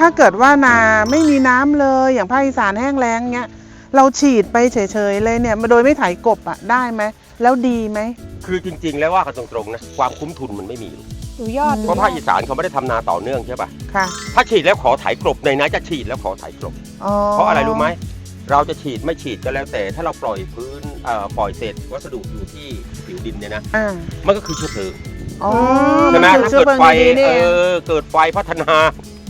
ถ้าเกิดว่านาไม่มีน้ำเลยอย่างภาคอีสานแห้งแล้งเงี้ยเราฉีดไปเฉยๆเลยเนี่ยโดยไม่ไถกบอะได้ไหมแล้วดีไหมคือจริง ๆ แล้วว่ากันตรงๆนะความคุ้มทุนมันไม่มีดูยอดอืมเพราะภาคอีสานเขาไม่ได้ทำนาต่อเนื่องใช่ป่ะค่ะถ้าฉีดแล้วขอไถกลบในนั้นจะฉีดแล้วขอไถกลบอ๋อเพราะอะไรรู้ไหมเราจะฉีดไม่ฉีดก็แล้วแต่ ถ้าเราปล่อยพื้นเอ่อปล่อยเศษวัสดุอยู่ที่ผิวดินเนี่ยนะอ่ามันก็คือเชื้อเพลิงอ๋อใช่ไหมนถ้าคือเกิดชื้อไฟพลิงดีๆนี่เอเองอเกิดไฟพัฒนา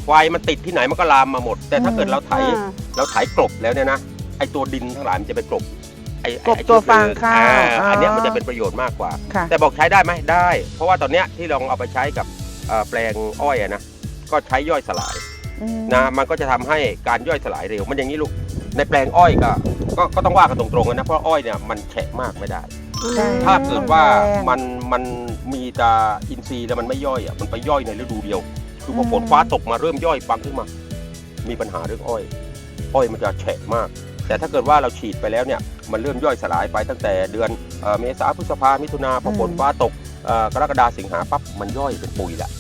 ไฟมันติดที่ไหนมันก็ลามมาหมด แต่ถ้าเกิดเราไถอ่า เราไถกลบแล้วเนี่ยนะไอตัวดินทั้งหลายมันจะไปกลบไอ้ไอ้กลบไอ้ตัวเชื้อเพลิฟางข้าวอ่อ๋ออัอันเนี้ยมันจะเป็นประโยชน์มากกว่า ค่ะ แต่บอกใช้ได้ไหมได้ เพราะว่าตอนเนี้ยที่ลองเอาไปใช้กับเอ่อแปลงอ้อยอะนะก็ใช้ย่อยสลายอืมนะมันก็จะทำให้การย่อยสลายเร็วมันอย่างนี้ลูกในแปลงอ้อยก็ก็ก็ต้องว่ากันตรงๆนะเพราะอ้อยเนี่ยมันแฉะมากไม่ได้ใช่ถ้าเกิดว่าแรงมันมันมีแตาอินทรีย์แล้วมันไม่ย่อยอะมันไปย่อยในฤดูเดียว คือพออืมฝนฟ้าตกมาเริ่มย่อยปังขึ้นมา มีปัญหาเรื่องอ้อย อ้อยมันจะแฉะมาก แต่ถ้าเกิดว่าเราฉีดไปแล้วเนี่ยมันเริ่มย่อยสลายไปตั้งแต่เดือนเอ่อเมษาพฤษภามิถุนาพอฝนฟ้าตกเอ่อกรกฎาสิงหาปั๊บมันย่อยเป็นปุ๋ยละ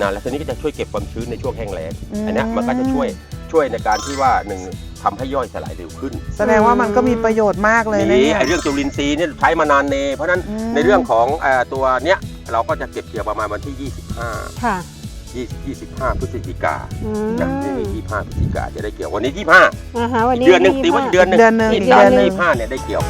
นะแล้วทีนี้ก็จะช่วยเก็บความชื้นในช่วงแห้งแล้งอันเนี้ยมันก็จะช่วยช่วยในการที่ว่าหนึ่งทำให้ย่อยสลายเร็วขึ้น แสดงว่ามันก็มีประโยชน์มากเลยนะนี่เนี่ยไอเรื่องจุลินทรีย์เนี่ยใช้มานานเนเพราะฉะนั้นอืมในเรื่องของเออตัวเนี้ยเราก็จะเก็บเกี่ยวประมาณวันที่ 25ค่ะ 20 25 พฤศจิกาอืมนะนี่25พฤศจิกาจะได้เกี่ยววันนี้25อ่าฮะวันนี้เดือนหนึ่งตียี่ว่าสิบเดือนหนึ่งเดือนหนึ่งที่อีกสามเดือนหนึ่งยี่สิบห้าเนี่ยได้เกี่ยว